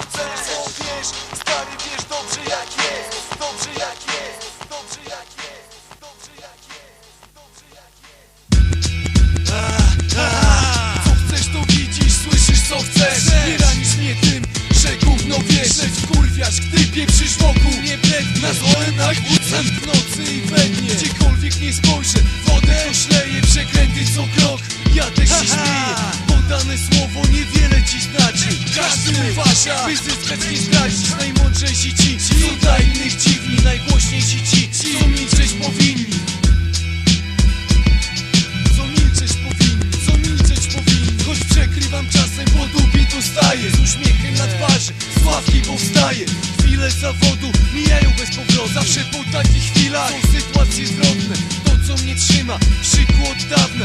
co by zyskać nie zdradzić Najmądrzejsi ci, co dla innych dziwni Najgłośniejsi ci, co milczeć powinni? Co milczeć powinni, co milczeć powinni? Choć przekrywam czasem po dupie dostaję Z uśmiechem na twarzy, z ławki powstaję Chwile zawodu mijają bez powrotu. Zawsze po takich chwilach są sytuacje zwrotne To co mnie trzyma, szyku od dawna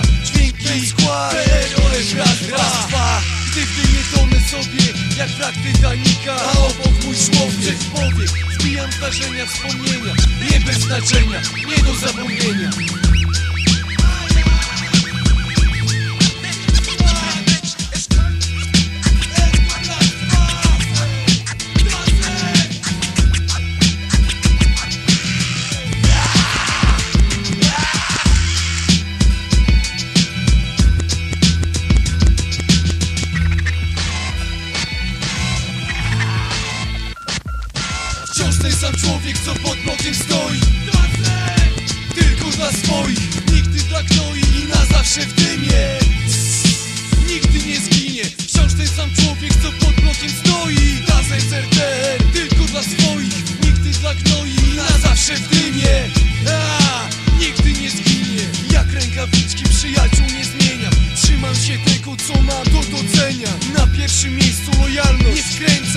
A obok mój człowiek, powiek Zbijam zdarzenia, wspomnienia Nie bez znaczenia, nie do zapomnienia sam człowiek, co pod blokiem stoi. Tylko dla swoich, nigdy dla gnoi i na zawsze w dymie Nigdy nie zginie. Wciąż ten sam człowiek, co pod blokiem stoi. Razem z tylko dla swoich Nigdy dla gnoi i na zawsze w dymie A, Nigdy nie zginie. Jak rękawiczki przyjaciół nie zmieniam Trzymam się tego, co mam do docenia Na pierwszym miejscu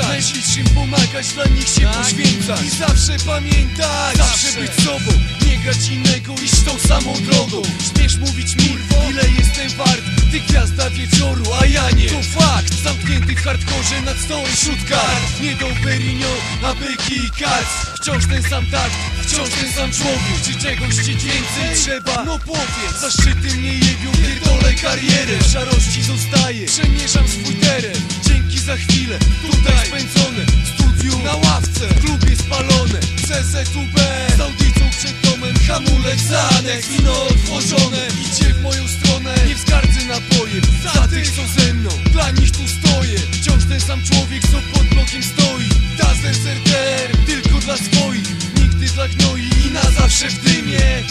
Nie wkręcać Najbliższym pomagać, dla nich się poświęcać. I zawsze pamiętać Zawsze. być sobą Nie grać innego, iść tą samą drogą. Śmiesz mówić mi, ile jestem wart? Ty gwiazda wieczoru, a ja nie. To fakt, zamknięty w hardkorze nad stołem wśród kart. Nie do Perignon, a byki i kac Wciąż ten sam takt, wciąż ten sam człowiek. Czy czegoś ci więcej trzeba? No powiedz. Zaszczyty mnie jebią, pierdolę karierę. W szarości zostaję, przemierzam swój teren. Dzięki za chwilę, tutaj spędzone. W studiu, na ławce, w klubie spalone. CZUB, z audicą przed domem. Hamulec, zanek, wino otworzone Idzie w moją stronę, nie wzgardzę napojem. Za tych, co ze mną, dla nich tu stoję. Wciąż ten sam człowiek, co pod blokiem stoi. Dazer z tylko dla swoich. Nigdy dla gnoi i na zawsze w dymie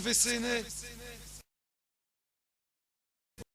skurwysyny.